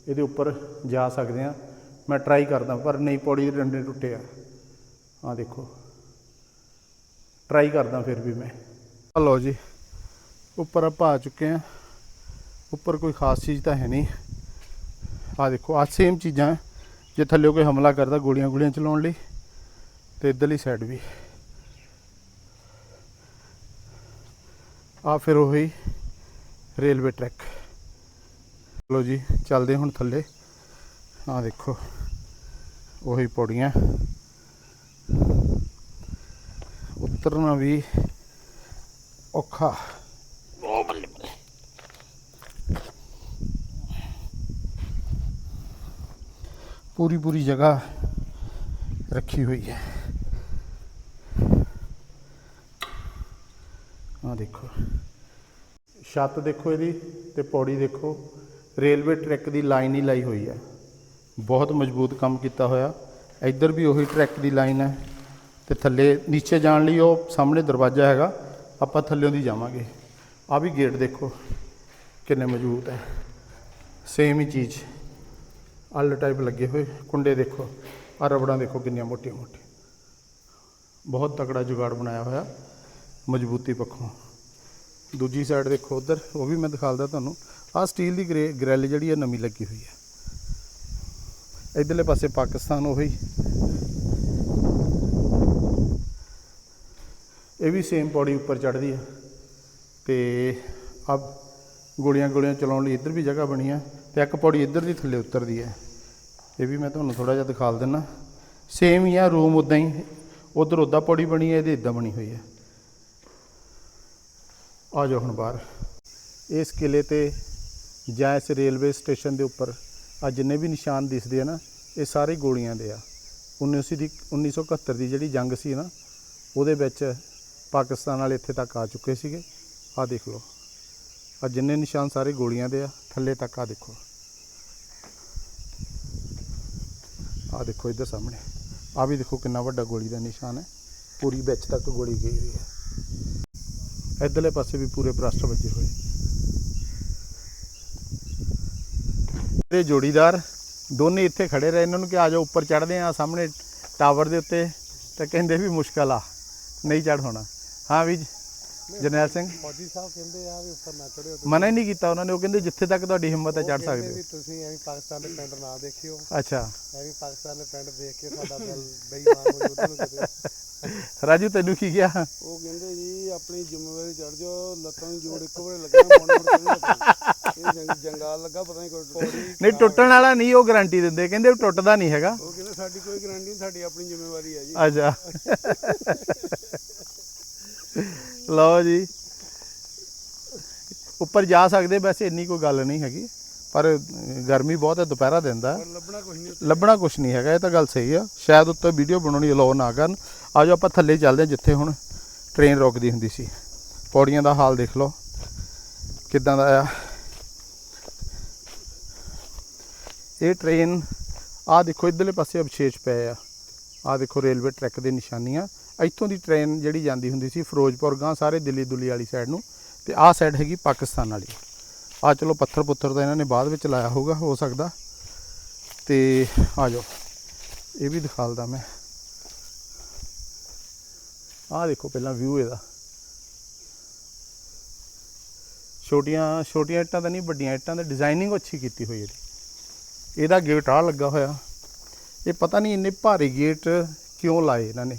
ਇਹਦੇ ਉੱਪਰ ਜਾ ਸਕਦੇ ਆ। ਮੈਂ ਟਰਾਈ ਕਰਦਾ, ਪਰ ਨਹੀਂ, ਪੌੜੀ ਦੇ ਡੰਡੇ ਟੁੱਟੇ ਆ। ਆ ਦੇਖੋ। ਟਰਾਈ ਕਰਦਾ ਫਿਰ ਵੀ ਮੈਂ। ਲਓ ਜੀ, ਉੱਪਰ ਆਪਾਂ ਆ ਚੁੱਕੇ ਆ ਉੱਪਰ ਕੋਈ ਖਾਸ ਚੀਜ਼ ਤਾਂ ਹੈ ਨਹੀਂ। ਆ ਦੇਖੋ ਆ ਸੇਮ ਚੀਜ਼ਾਂ ਜੇ ਥੱਲੇ ਕੋਈ ਹਮਲਾ ਕਰਦਾ ਗੋਲੀਆਂ ਗੋਲੀਆਂ ਚਲਾਉਣ ਲਈ, ਤੇ ਇੱਧਰਲੀ ਸਾਈਡ ਵੀ। ਆ ਫਿਰ ਉਹੀ ਰੇਲਵੇ ਟਰੈਕ ਚਲੋ ਜੀ, ਚੱਲਦੇ ਹੁਣ ਥੱਲੇ। ਆ ਦੇਖੋ, ਉਹੀ ਪੌੜੀਆਂ। ਉਤਰਨਾ ਵੀ ਔਖਾ। ਪੂਰੀ ਪੂਰੀ ਜਗ੍ਹਾ ਰੱਖੀ ਹੋਈ ਹੈ। ਆ ਦੇਖੋ। ਛੱਤ ਦੇਖੋ ਇਹਦੀ ਤੇ ਪੌੜੀ ਦੇਖੋ। ਰੇਲਵੇ ਟਰੈਕ ਦੀ ਲਾਈਨ ਹੀ ਲਾਈ ਹੋਈ ਹੈ। ਬਹੁਤ ਮਜ਼ਬੂਤ ਕੰਮ ਕੀਤਾ ਹੋਇਆ। ਇੱਧਰ ਵੀ ਉਹੀ ਟਰੈਕ ਦੀ ਲਾਈਨ ਹੈ। ਤੇ ਥੱਲੇ ਨੀਚੇ ਜਾਣ ਲਈ ਉਹ ਸਾਹਮਣੇ ਦਰਵਾਜ਼ਾ ਹੈਗਾ। ਆਪਾਂ ਥੱਲਿਓਂ ਦੀ ਜਾਵਾਂਗੇ। ਆ ਵੀ ਗੇਟ ਦੇਖੋ, ਕਿੰਨੇ ਮਜ਼ਬੂਤ ਹੈ। ਸੇਮ ਹੀ ਚੀਜ਼। ਆਲ ਟਾਈਪ ਲੱਗੇ ਹੋਏ, ਕੁੰਡੇ ਦੇਖੋ। ਆ ਰਬੜਾਂ ਦੇਖੋ ਕਿੰਨੀਆਂ ਮੋਟੀਆਂ ਮੋਟੀਆਂ। ਬਹੁਤ ਤਕੜਾ ਜੁਗਾੜ ਬਣਾਇਆ ਹੋਇਆ, ਮਜ਼ਬੂਤੀ ਪੱਖੋਂ। ਦੂਜੀ ਸਾਈਡ ਦੇਖੋ ਉਧਰ, ਉਹ ਵੀ ਮੈਂ ਦਿਖਾਲਦਾ ਤੁਹਾਨੂੰ। ਆਹ ਸਟੀਲ ਦੀ ਗ੍ਰੇ ਗ੍ਰਿਲ ਜਿਹੜੀ ਹੈ, ਨਵੀਂ ਲੱਗੀ ਹੋਈ ਹੈ। ਇਧਰਲੇ ਪਾਸੇ ਪਾਕਿਸਤਾਨ ਉਹੀ। ਇਹ ਵੀ ਸੇਮ ਪੌੜੀ ਉੱਪਰ ਚੜ੍ਹਦੀ ਆ। ਤੇ ਅਬ ਗੋਲੀਆਂ ਗੋਲੀਆਂ ਚਲਾਉਣ ਲਈ ਇੱਧਰ ਵੀ ਜਗ੍ਹਾ ਬਣੀ ਆ ਤੇ ਇੱਕ ਪੌੜੀ ਇੱਧਰ ਦੀ ਥੱਲੇ ਉਤਰਦੀ ਹੈ ਇਹ ਵੀ ਮੈਂ ਤੁਹਾਨੂੰ ਥੋੜਾ ਜਿਹਾ ਦਿਖਾ ਦਿੰਨਾ। ਸੇਮ ਹੀ ਆ ਰੂਮ ਉਦਾਂ ਹੀ। ਉਧਰ ਉਦਾਂ ਪੌੜੀ ਬਣੀ ਹੈ ਇਹਦੇ ਇਦਾਂ ਬਣੀ ਹੋਈ ਹੈ ਆ ਜਾਓ ਹੁਣ ਬਾਹਰ। ਇਸ ਕਿਲੇ ਤੇ ਜਾਂ ਇਸ ਰੇਲਵੇ ਸਟੇਸ਼ਨ ਦੇ ਉੱਪਰ ਆ ਜਿੰਨੇ ਵੀ ਨਿਸ਼ਾਨ ਦਿਸਦੇ ਆ ਨਾ, ਇਹ ਸਾਰੇ ਗੋਲੀਆਂ ਦੇ ਆ। 19 ਦੀ 1971 ਦੀ ਜਿਹੜੀ ਜੰਗ ਸੀ ਨਾ, ਉਹਦੇ ਵਿੱਚ ਪਾਕਿਸਤਾਨ ਵਾਲੇ ਇੱਥੇ ਤੱਕ ਆ ਚੁੱਕੇ ਸੀਗੇ। ਆ ਦੇਖ ਲਓ। ਆ ਜਿੰਨੇ ਨਿਸ਼ਾਨ ਸਾਰੇ ਗੋਲੀਆਂ ਦੇ ਆ, ਥੱਲੇ ਤੱਕ ਆ ਦੇਖੋ। ਆ ਦੇਖੋ ਇੱਧਰ ਸਾਹਮਣੇ। ਆ ਵੀ ਦੇਖੋ ਕਿੰਨਾ ਵੱਡਾ ਗੋਲੀ ਦਾ ਨਿਸ਼ਾਨ ਹੈ। ਪੂਰੀ ਵਿੱਚ ਤੱਕ ਗੋਲੀ ਗਈ ਹੋਈ ਹੈ। ਇੱਧਰਲੇ ਪਾਸੇ ਵੀ ਪੂਰੇ ਬ੍ਰਸਟ ਵੱਜੇ ਹੋਏ। ਇਹ ਜੋੜੀਦਾਰ ਦੋਨੇ ਇੱਥੇ ਖੜੇ ਰਹੇ। ਇਹਨਾਂ ਨੂੰ ਕਿ ਆ ਜਾਓ, ਉੱਪਰ ਚੜ੍ਹਦੇ ਆ ਸਾਹਮਣੇ ਟਾਵਰ ਦੇ ਉੱਤੇ। ਤਾਂ ਕਹਿੰਦੇ ਵੀ ਮੁਸ਼ਕਲ ਆ, ਨਹੀਂ ਚੜ ਹੋਣਾ। ਹਾਂ ਵੀ ਜਰਨੈਲ ਸਿੰਘ। ਫੌਜੀ ਸਾਹਿਬ ਕਹਿੰਦੇ ਆ ਵੀ ਉੱਪਰ ਨਾ ਚੜਿਓ ਮਨਾ ਹੀ ਨਹੀਂ ਕੀਤਾ ਉਹਨਾਂ ਨੇ ਉਹ ਕਹਿੰਦੇ ਜਿੱਥੇ ਤੱਕ ਤੁਹਾਡੀ ਹਿੰਮਤ ਹੈ ਚੜ ਸਕਦੇ ਵੀ ਤੁਸੀਂ ਐਵੇਂ ਪਾਕਿਸਤਾਨ ਦੇ ਪਿੰਡ ਨਾ ਦੇਖਿਓ। ਹੋ ਅੱਛਾ। ਐਵੇਂ ਪਾਕਿਸਤਾਨ ਦੇ ਪਿੰਡ ਦੇਖ ਕੇ ਸਾਡਾ ਦਿਲ ਬੇਈਮਾਨ ਹੋ ਨੂੰ ਕਿਤੇ ਰਾਜੂ ਤੈਨੂੰ ਕੀ ਗਿਆ? ਉਹ ਕਹਿੰਦੇ ਜੀ ਆਪਣੀ ਜ਼ਿੰਮੇਵਾਰੀ ਚੜ ਜਾਓ ਲੱਤਾਂ ਨੂੰ ਜੋੜ ਇੱਕੋ ਵਾਰ ਲੱਗਣਾ ਮੁੜ ਮੁੜ ਕੇ ਨਹੀਂ ਲੱਗਣਾ। ਇਹ ਜੰਗ ਜੰਗਾਲ ਲੱਗਾ ਪਤਾ ਨਹੀਂ ਕੋਈ ਨਹੀਂ ਟੁੱਟਣ ਵਾਲਾ ਨਹੀਂ ਉਹ ਗਾਰੰਟੀ ਦਿੰਦੇ। ਕਹਿੰਦੇ ਉਹ ਟੁੱਟਦਾ ਨਹੀਂ ਹੈਗਾ। ਉਹ ਕਹਿੰਦੇ ਸਾਡੀ ਕੋਈ ਗਰੰਟੀ ਨਹੀਂ ਸਾਡੀ ਆਪਣੀ ਜ਼ਿੰਮੇਵਾਰੀ ਹੈ ਜੀ। ਅੱਛਾ। ਲਓ ਜੀ। ਉੱਪਰ ਜਾ ਸਕਦੇ ਵੈਸੇ ਇੰਨੀ ਕੋਈ ਗੱਲ ਨਹੀਂ ਹੈਗੀ ਪਰ ਗਰਮੀ ਬਹੁਤ ਹੈ ਦੁਪਹਿਰਾ ਦਿੰਦਾ ਲੱਭਣਾ ਕੁਝ ਨਹੀਂ ਲੱਭਣਾ ਕੁਝ ਨਹੀਂ ਹੈਗਾ ਇਹ ਤਾਂ ਗੱਲ ਸਹੀ ਆ। ਸ਼ਾਇਦ ਉੱਤੇ ਵੀਡੀਓ ਬਣਾਉਣੀ ਅਲਾਉ ਨਾ ਕਰਨ ਆਜੋ ਆਪਾਂ ਥੱਲੇ ਚੱਲਦੇ ਹਾਂ ਜਿੱਥੇ ਹੁਣ ਟ੍ਰੇਨ ਰੁਕਦੀ ਹੁੰਦੀ ਸੀ। ਪੌੜੀਆਂ ਦਾ ਹਾਲ ਦੇਖ ਲਓ ਕਿੱਦਾਂ ਦਾ ਆ। ਇਹ ਟ੍ਰੇਨ ਆ ਦੇਖੋ ਇਧਰਲੇ ਪਾਸੇ ਅਵਸ਼ੇਸ਼ ਪਏ ਆ। ਆ ਦੇਖੋ ਰੇਲਵੇ ਟਰੈਕ ਦੇ ਨਿਸ਼ਾਨੀਆਂ ਇੱਥੋਂ ਦੀ ਟ੍ਰੇਨ ਜਿਹੜੀ ਜਾਂਦੀ ਹੁੰਦੀ ਸੀ ਫਿਰੋਜ਼ਪੁਰ ਗਾਂ ਸਾਰੇ ਦਿੱਲੀ ਦੁੱਲੀ ਵਾਲੀ ਸਾਈਡ ਨੂੰ ਤੇ ਆਹ ਸਾਈਡ ਹੈਗੀ ਪਾਕਿਸਤਾਨ ਵਾਲੀ। ਆ ਚਲੋ ਪੱਥਰ ਪੁੱਥਰ ਤਾਂ ਇਹਨਾਂ ਨੇ ਬਾਅਦ ਵਿੱਚ ਲਾਇਆ ਹੋਊਗਾ, ਹੋ ਸਕਦਾ। ਤੇ ਆ ਜਾਓ, ਇਹ ਵੀ ਦਿਖਾਲਦਾ ਮੈਂ। ਆਹ ਦੇਖੋ ਪਹਿਲਾਂ ਵਿਊ ਇਹਦਾ। ਛੋਟੀਆਂ ਛੋਟੀਆਂ ਇੱਟਾਂ ਤਾਂ ਨਹੀਂ, ਵੱਡੀਆਂ ਇੱਟਾਂ ਦਾ ਡਿਜ਼ਾਈਨਿੰਗ ਅੱਛੀ ਕੀਤੀ ਹੋਈ ਇਹਦੀ। ਇਹਦਾ ਗੇਟ ਆ ਲੱਗਾ ਹੋਇਆ। ਇਹ ਪਤਾ ਨਹੀਂ ਇੰਨੇ ਭਾਰੀ ਗੇਟ ਕਿਉਂ ਲਾਏ ਇਹਨਾਂ ਨੇ।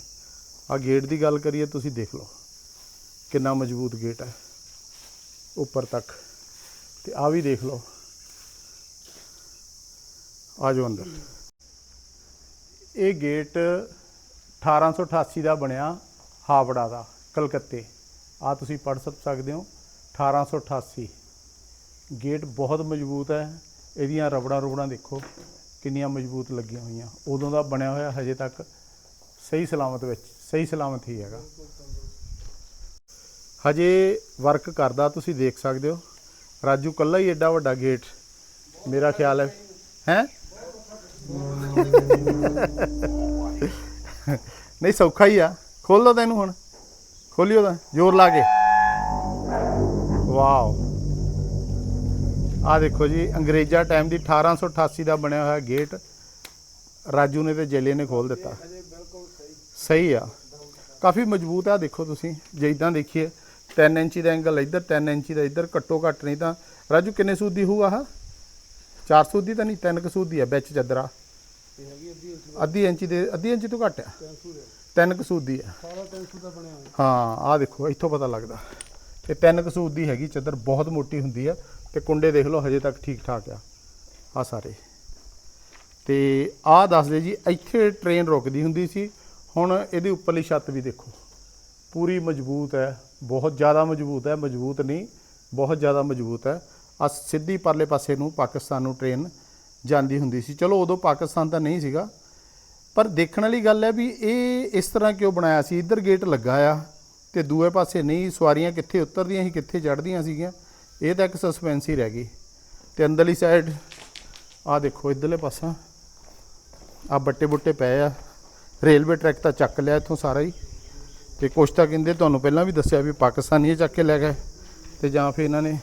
ਆ ਗੇਟ ਦੀ ਗੱਲ ਕਰੀਏ, ਤੁਸੀਂ ਦੇਖ ਲਓ ਕਿੰਨਾ ਮਜ਼ਬੂਤ ਗੇਟ ਹੈ, ਉੱਪਰ ਤੱਕ। ਤੇ ਆ ਵੀ ਦੇਖ ਲਓ। ਆ ਜਾਓ ਅੰਦਰ। ਇਹ ਗੇਟ 1888 ਦਾ ਬਣਿਆ, ਹਾਵੜਾ ਦਾ, ਕਲਕੱਤੇ। ਆ ਤੁਸੀਂ ਪੜ੍ਹ ਸਕਦੇ ਹੋ 1888 ਗੇਟ ਬਹੁਤ ਮਜ਼ਬੂਤ ਹੈ, ਇਹਦੀਆਂ ਰਬੜਾਂ ਰੁਬੜਾਂ ਦੇਖੋ, ਕਿੰਨੀਆਂ ਮਜ਼ਬੂਤ ਲੱਗੀਆਂ ਹੋਈਆਂ। ਉਦੋਂ ਦਾ ਬਣਿਆ ਹੋਇਆ, ਹਜੇ ਤੱਕ ਸਹੀ ਸਲਾਮਤ ਵਿੱਚ। ਸਹੀ ਸਲਾਮਤ ਹੀ ਹੈਗਾ। ਹਜੇ ਵਰਕ ਕਰਦਾ ਤੁਸੀਂ ਦੇਖ ਸਕਦੇ ਹੋ। ਰਾਜੂ ਕੱਲਾ ਹੀ ਐਡਾ ਵੱਡਾ ਗੇਟ ਮੇਰਾ ਖਿਆਲ ਹੈ। ਹੈ? ਨਹੀਂ ਸੌਖਾ ਹੀ ਆ। ਖੋਲ ਦੋ ਤੈਨੂੰ ਹੁਣ। ਖੋਲਿਓ ਤਾਂ ਜ਼ੋਰ ਲਾ ਕੇ। ਵਾਓ। ਆ ਦੇਖੋ ਜੀ ਅੰਗਰੇਜ਼ਾ ਟਾਈਮ ਦੀ 1888 ਦਾ ਬਣਿਆ ਹੋਇਆ ਗੇਟ ਰਾਜੂ ਨੇ ਤੇ ਜੇਲੇ ਨੇ ਖੋਲ ਦਿੱਤਾ। ਸਹੀ ਆ। ਕਾਫੀ ਮਜ਼ਬੂਤ ਆ, ਦੇਖੋ ਤੁਸੀਂ, ਜੇ ਇਦਾਂ ਦੇਖੀਏ 3 ਇੰਚੀ ਦਾ ਐਂਗਲ ਇੱਧਰ 3 ਇੰਚੀ ਦਾ, ਇੱਧਰ ਘੱਟੋ ਘੱਟ ਨਹੀਂ ਤਾਂ, ਰਾਜੂ ਕਿੰਨੇ ਸੂਤ ਦੀ ਹੋਊ ਆਹ? 4 ਸੂਤ ਦੀ ਤਾਂ ਨਹੀਂ 3 ਸੂਤ ਦੀ ਆ ਵਿੱਚ ਚੱਦਰਾ। ਇਹ ਅੱਧੀ ਇੰਚੀ ਦੇ, ਅੱਧੀ ਇੰਚੀ ਤੋਂ ਘੱਟ ਆ। 300 ਦੇ 3 ਕਸੂਤ ਦੀ ਆ। ਸਾਰਾ 300 ਦਾ ਬਣਿਆ ਹੋਇਆ ਹਾਂ, ਆਹ ਦੇਖੋ, ਇੱਥੋਂ ਪਤਾ ਲੱਗਦਾ। ਇਹ 3 ਕਸੂਤ ਦੀ ਹੈਗੀ, ਚੱਦਰ ਬਹੁਤ ਮੋਟੀ ਹੁੰਦੀ ਆ, ਤੇ ਕੁੰਡੇ ਦੇਖ ਲਓ, ਹਜੇ ਤੱਕ ਠੀਕ ਠਾਕ ਆ ਆ ਸਾਰੇ। ਤੇ ਆਹ ਦੱਸਦੇ ਜੀ, ਇੱਥੇ ਟ੍ਰੇਨ ਰੁਕਦੀ ਹੁੰਦੀ ਸੀ ਹੁਣ ਇਹਦੀ ਉੱਪਰਲੀ ਛੱਤ ਵੀ ਦੇਖੋ। ਪੂਰੀ ਮਜ਼ਬੂਤ ਹੈ, ਬਹੁਤ ਜ਼ਿਆਦਾ ਮਜ਼ਬੂਤ ਹੈ, ਮਜ਼ਬੂਤ ਨਹੀਂ, ਬਹੁਤ ਜ਼ਿਆਦਾ ਮਜ਼ਬੂਤ ਹੈ। ਆ ਸਿੱਧੀ ਪਰਲੇ ਪਾਸੇ ਨੂੰ ਪਾਕਿਸਤਾਨ ਨੂੰ ਟ੍ਰੇਨ ਜਾਂਦੀ ਹੁੰਦੀ ਸੀ। ਚਲੋ ਉਦੋਂ ਪਾਕਿਸਤਾਨ ਤਾਂ ਨਹੀਂ ਸੀਗਾ। ਪਰ ਦੇਖਣ ਵਾਲੀ ਗੱਲ ਹੈ ਵੀ ਇਹ ਇਸ ਤਰ੍ਹਾਂ ਕਿਉਂ ਬਣਾਇਆ ਸੀ? ਇੱਧਰ ਗੇਟ ਲੱਗਾ ਆ ਤੇ ਦੂਏ ਪਾਸੇ ਨਹੀਂ, ਸਵਾਰੀਆਂ ਕਿੱਥੇ ਉਤਰਦੀਆਂ ਸੀ, ਕਿੱਥੇ ਚੜ੍ਹਦੀਆਂ ਸੀਗੀਆਂ। ਇਹ ਤਾਂ ਇੱਕ ਸਸਪੈਂਸ ਹੀ ਰਹਿ ਗਈ। ਤੇ ਅੰਦਰਲੀ ਸਾਈਡ ਆ ਦੇਖੋ ਇੱਧਰਲੇ ਪਾਸਾ ਆ ਬੱਟੇ ਬੁੱਟੇ ਪਏ ਆ। ਰੇਲਵੇ ਟਰੈਕ ਤਾਂ ਚੱਕ ਲਿਆ ਇੱਥੋਂ ਸਾਰਾ ਹੀ। ਤੇ ਕੁਛ ਤਾਂ ਕਹਿੰਦੇ ਤੁਹਾਨੂੰ ਪਹਿਲਾਂ ਵੀ ਦੱਸਿਆ ਵੀ ਪਾਕਿਸਤਾਨੀ ਇਹ ਚੱਕ ਕੇ ਲੈ ਗਏ ਤੇ ਜਾਂ ਫਿਰ ਇਹਨਾਂ ਨੇ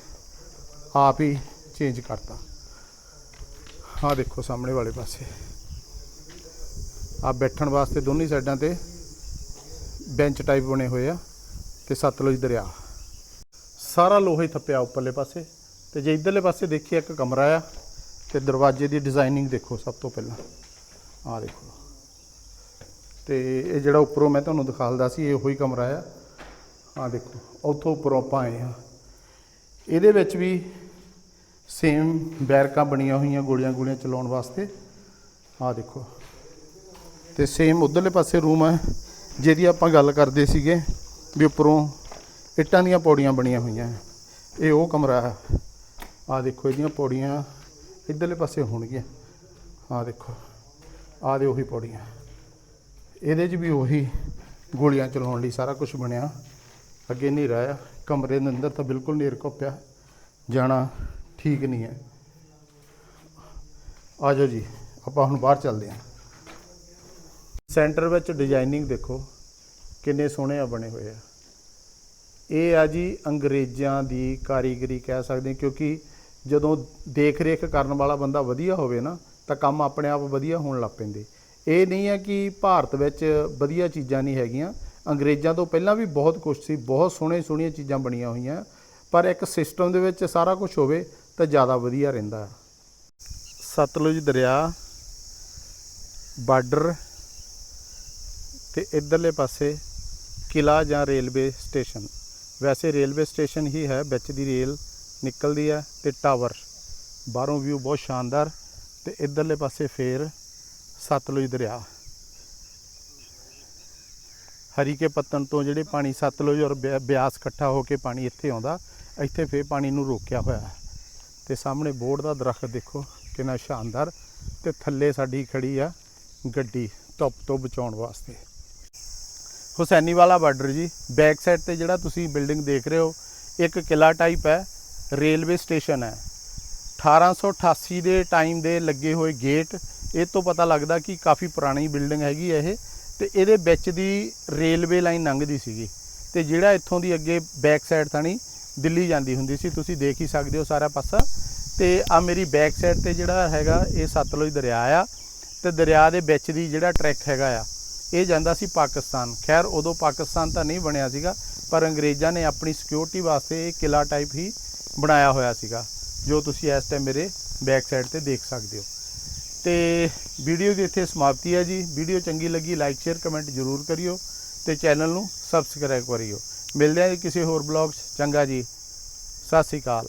ਆਪ ਹੀ ਚੇਂਜ ਕਰਤਾ। ਆ ਦੇਖੋ ਸਾਹਮਣੇ ਵਾਲੇ ਪਾਸੇ। ਆ ਬੈਠਣ ਵਾਸਤੇ ਦੋਨੇ ਸਾਈਡਾਂ ਤੇ ਬੈਂਚ ਟਾਈਪ ਬਣੇ ਹੋਏ ਆ ਤੇ ਸਤਲੁਜ ਦਰਿਆ। ਸਾਰਾ ਲੋਹੇ ਥੱਪਿਆ ਉੱਪਰਲੇ ਪਾਸੇ। ਤੇ ਜੇ ਇਧਰਲੇ ਪਾਸੇ ਦੇਖੀਏ ਇੱਕ ਕਮਰਾ ਆ ਤੇ ਦਰਵਾਜ਼ੇ ਦੀ ਡਿਜ਼ਾਈਨਿੰਗ ਦੇਖੋ ਸਭ ਤੋਂ ਪਹਿਲਾਂ। ਆ ਦੇਖੋ। ਤੇ ਇਹ ਜਿਹੜਾ ਉੱਪਰੋਂ ਮੈਂ ਤੁਹਾਨੂੰ ਦਿਖਾਲਦਾ ਸੀ, ਇਹ ਉਹੀ ਕਮਰਾ ਆ। ਆ ਦੇਖੋ, ਉੱਥੋਂ ਉੱਪਰੋਂ ਆਪਾਂ ਆਏ ਆ ਇਹਦੇ ਵਿੱਚ ਵੀ ਸੇਮ ਬੈਰਕਾਂ ਬਣੀਆਂ ਹੋਈਆਂ ਗੋਲੀਆਂ ਗੋਲੀਆਂ ਚਲਾਉਣ ਵਾਸਤੇ। ਆ ਦੇਖੋ, ਤੇ ਸੇਮ ਉਧਰਲੇ ਪਾਸੇ ਰੂਮ ਹੈ ਜਿਹਦੀ ਆਪਾਂ ਗੱਲ ਕਰਦੇ ਸੀਗੇ ਵੀ ਉੱਪਰੋਂ ਇੱਟਾਂ ਦੀਆਂ ਪੌੜੀਆਂ ਬਣੀਆਂ ਹੋਈਆਂ। ਇਹ ਉਹ ਕਮਰਾ ਹੈ ਆ ਦੇਖੋ, ਇਹਦੀਆਂ ਪੌੜੀਆਂ ਇਧਰਲੇ ਪਾਸੇ ਹੋਣਗੀਆਂ। ਆ ਦੇਖੋ ਆ ਦੇ ਉਹੀ ਪੌੜੀਆਂ। ਇਹਦੇ 'ਚ ਵੀ ਉਹੀ ਗੋਲੀਆਂ ਚਲਾਉਣ ਲਈ ਸਾਰਾ ਕੁਝ ਬਣਿਆ। ਅੱਗੇ ਹਨੇਰਾ ਆ ਕਮਰੇ ਦੇ ਅੰਦਰ ਤਾਂ ਬਿਲਕੁਲ ਨੇਰ ਘੁੱਪਿਆ। ਜਾਣਾ ਠੀਕ ਨਹੀਂ ਹੈ। ਆ ਜਾਓ ਜੀ, ਆਪਾਂ ਹੁਣ ਬਾਹਰ ਚੱਲਦੇ ਹਾਂ। ਸੈਂਟਰ ਵਿੱਚ ਡਿਜ਼ਾਈਨਿੰਗ ਦੇਖੋ, ਕਿੰਨੇ ਸੋਹਣੇ ਆ ਬਣੇ ਹੋਏ ਆ। ਇਹ ਆ ਜੀ ਅੰਗਰੇਜ਼ਾਂ ਦੀ ਕਾਰੀਗਰੀ ਕਹਿ ਸਕਦੇ ਕਿਉਂਕਿ ਜਦੋਂ ਦੇਖ ਰੇਖ ਕਰਨ ਵਾਲਾ ਬੰਦਾ ਵਧੀਆ ਹੋਵੇ ਨਾ, ਤਾਂ ਕੰਮ ਆਪਣੇ ਆਪ ਵਧੀਆ ਹੋਣ ਲੱਗ ਪੈਂਦੇ। ਇਹ ਨਹੀਂ ਹੈ ਕਿ ਭਾਰਤ ਵਿੱਚ ਵਧੀਆ ਚੀਜ਼ਾਂ ਨਹੀਂ ਹੈਗੀਆਂ। ਅੰਗਰੇਜ਼ਾਂ ਤੋਂ ਪਹਿਲਾਂ ਵੀ ਬਹੁਤ ਕੁਝ ਸੀ, ਬਹੁਤ ਸੋਹਣੇ ਸੋਹਣੀਆਂ ਚੀਜ਼ਾਂ ਬਣੀਆਂ ਹੋਈਆਂ। ਪਰ ਇੱਕ ਸਿਸਟਮ ਦੇ ਵਿੱਚ ਸਾਰਾ ਕੁਝ ਹੋਵੇ ਤਾਂ ਜ਼ਿਆਦਾ ਵਧੀਆ ਰਹਿੰਦਾ ਸਤਲੁਜ ਦਰਿਆ, ਬਾਰਡਰ ਤੇ ਇਧਰਲੇ ਪਾਸੇ ਕਿਲਾ ਜਾਂ ਰੇਲਵੇ ਸਟੇਸ਼ਨ। ਵੈਸੇ ਰੇਲਵੇ ਸਟੇਸ਼ਨ ਹੀ ਹੈ, ਵਿੱਚ ਦੀ ਰੇਲ ਨਿਕਲਦੀ ਹੈ ਤੇ ਟਾਵਰ। ਬਾਹਰੋਂ ਵਿਊ ਬਹੁਤ ਸ਼ਾਨਦਾਰ ਤੇ ਇਧਰਲੇ ਪਾਸੇ ਫੇਰ ਸਤਲੁਜ ਦਰਿਆ। ਹਰੀ ਕੇ ਪੱਤਨ ਤੋਂ ਜਿਹੜੇ ਪਾਣੀ ਸਤਲੁਜ ਔਰ ਬਿਆ- ਬਿਆਸ ਇਕੱਠਾ ਹੋ ਕੇ ਪਾਣੀ ਇੱਥੇ ਆਉਂਦਾ, ਇੱਥੇ ਫੇਰ ਪਾਣੀ ਨੂੰ ਰੋਕਿਆ ਹੋਇਆ ਹੈ। ਤੇ ਸਾਹਮਣੇ ਬੋਰਡ ਦਾ ਦਰਖਤ ਦੇਖੋ, ਕਿੰਨਾ ਸ਼ਾਨਦਾਰ ਤੇ ਥੱਲੇ ਸਾਡੀ ਖੜੀ ਆ ਗੱਡੀ ਧੁੱਪ ਤੋਂ ਬਚਾਉਣ ਵਾਸਤੇ। ਹੁਸੈਨੀ ਵਾਲਾ ਬਾਰਡਰ ਜੀ, ਬੈਕ ਸਾਈਡ ਤੇ ਜਿਹੜਾ ਤੁਸੀਂ ਬਿਲਡਿੰਗ ਦੇਖ ਰਹੇ ਹੋ, ਇੱਕ ਕਿਲਾ ਟਾਈਪ ਹੈ, ਰੇਲਵੇ ਸਟੇਸ਼ਨ ਹੈ। 1888 ਦੇ ਟਾਈਮ ਦੇ ਲੱਗੇ ਹੋਏ ਗੇਟ ਇਹ ਤੋਂ ਪਤਾ ਲੱਗਦਾ ਕਿ ਕਾਫੀ ਪੁਰਾਣੀ ਬਿਲਡਿੰਗ ਹੈਗੀ ਹੈ ਇਹ, ਤੇ ਇਹਦੇ ਵਿੱਚ ਦੀ ਰੇਲਵੇ ਲਾਈਨ ਲੰਘਦੀ ਸੀਗੀ। ਤੇ ਜਿਹੜਾ ਇੱਥੋਂ ਦੀ ਅੱਗੇ ਬੈਕ ਸਾਈਡ ਥਾਣੀ ਦਿੱਲੀ ਜਾਂਦੀ ਹੁੰਦੀ ਸੀ, ਤੁਸੀਂ ਦੇਖ ਹੀ ਸਕਦੇ ਹੋ ਸਾਰਾ ਪਾਸਾ। ਤੇ ਆ ਮੇਰੀ ਬੈਕ ਸਾਈਡ ਤੇ ਜਿਹੜਾ ਹੈਗਾ, ਇਹ ਸਤਲੁਜ ਦਰਿਆ ਆ, ਤੇ ਦਰਿਆ ਦੇ ਵਿੱਚ ਦੀ ਜਿਹੜਾ ਟਰੈਕ ਹੈਗਾ ਆ, ਇਹ ਜਾਂਦਾ ਸੀ ਪਾਕਿਸਤਾਨ। ਖੈਰ, ਉਦੋਂ ਪਾਕਿਸਤਾਨ ਤਾਂ ਨਹੀਂ ਬਣਿਆ ਸੀਗਾ, ਪਰ ਅੰਗਰੇਜ਼ਾਂ ਨੇ ਆਪਣੀ ਸਿਕਿਉਰਿਟੀ ਵਾਸਤੇ ਇਹ ਕਿਲਾ ਟਾਈਪ ਹੀ ਬਣਾਇਆ ਹੋਇਆ ਸੀਗਾ, ਜੋ ਤੁਸੀਂ ਇਸ ਟਾਈਮ ਮੇਰੇ ਬੈਕ ਸਾਈਡ ਤੇ ਦੇਖ ਸਕਦੇ ਹੋ। ਤੇ ਵੀਡੀਓ ਦੀ ਇੱਥੇ ਸਮਾਪਤੀ ਹੈ ਜੀ। ਵੀਡੀਓ ਚੰਗੀ ਲੱਗੀ ਲਾਈਕ ਸ਼ੇਅਰ ਕਮੈਂਟ ਜ਼ਰੂਰ ਕਰਿਓ ਤੇ ਚੈਨਲ ਨੂੰ ਸਬਸਕ੍ਰਾਈਬ ਕਰਿਓ। ਮਿਲਦੇ ਹਾਂ ਜੀ ਕਿਸੇ ਹੋਰ ਬਲੌਗ 'ਚ। ਚੰਗਾ ਜੀ। ਸਤਿ ਸ਼੍ਰੀ ਅਕਾਲ।